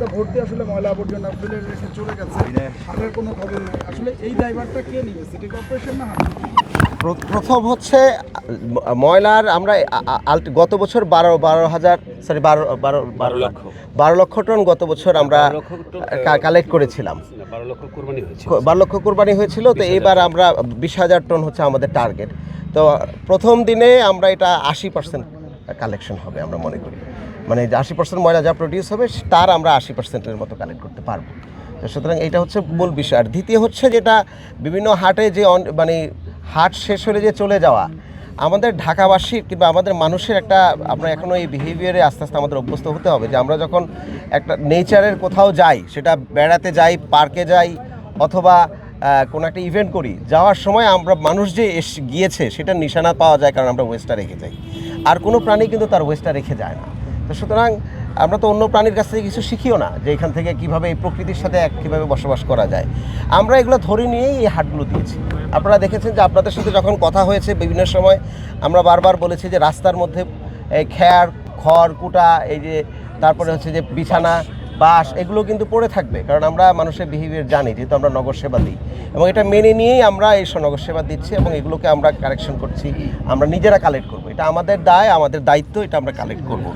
তা ভর্তি আসলে ময়লা আবর্জনা ফেলে রেখে চলে গেছে। হাটের কোনো খবর নেই। আসলে এই ড্রাইভারটা কে নিবে? সিটি কর্পোরেশন না প্রথম হচ্ছে ময়লার আমরা গত বছর বারো বারো হাজার সরি বারো বারো বারো লক্ষ। বারো লক্ষ টন গত বছর আমরা কালেক্ট করেছিলাম। বারো লক্ষ কোরবানি বারো লক্ষ কোরবানি হয়েছিল তো এইবার আমরা বিশ হাজার টন হচ্ছে আমাদের টার্গেট তো প্রথম দিনে আমরা এটা আশি পার্সেন্ট কালেকশন হবে আমরা মনে করি। মানে আশি পার্সেন্ট ময়লা যা প্রডিউস হবে, তার আমরা আশি পার্সেন্টের মতো কালেক্ট করতে পারব। তো সুতরাং এটা হচ্ছে মূল বিষয়। আর দ্বিতীয় হচ্ছে যেটা, বিভিন্ন হাটে যে মানে হাট শেষ হলে যে চলে যাওয়া, আমাদের ঢাকাবাসীর কিংবা আমাদের মানুষের একটা, আমরা এখনও এই বিহেভিয়ারে আস্তে আস্তে আমাদের অভ্যস্ত হতে হবে যে আমরা যখন একটা নেচারের কোথাও যাই, সেটা বেড়াতে যাই পার্কে যাই, অথবা কোনো একটা ইভেন্ট করি, যাওয়ার সময় আমরা মানুষ যে এস, গিয়েছে সেটা নিশানা পাওয়া যায় কারণ আমরা ওয়েস্টটা রেখে যাই। আর কোনো প্রাণী কিন্তু তার ওয়েস্টটা রেখে যায় না। তো সুতরাং আমরা তো অন্য প্রাণীর কাছ থেকে কিছু শিখিও না যে এখান থেকে কীভাবে এই প্রকৃতির সাথে এক কীভাবে বসবাস করা যায়। আমরা এগুলো ধরে নিয়েই এই হাটগুলো দিয়েছি। আপনারা দেখেছেন যে আপনাদের সাথে যখন কথা হয়েছে বিভিন্ন সময়, আমরা বারবার বলেছি যে রাস্তার মধ্যে, এই খ্যার, খড়, কুটা, এই যে, তারপরে হচ্ছে যে বিছানা বাস, এগুলো কিন্তু পড়ে থাকবে। কারণ আমরা মানুষের বিহেভিয়ার জানি, যেহেতু আমরা নগর সেবা দিই। এবং এটা মেনে নিয়েই আমরা এই নগর সেবা দিচ্ছি এবং এগুলোকে আমরা কারেকশন করছি, আমরা নিজেরা কালেক্ট করব। এটা আমাদের দায়, আমাদের দায়িত্ব, এটা আমরা কালেক্ট করব।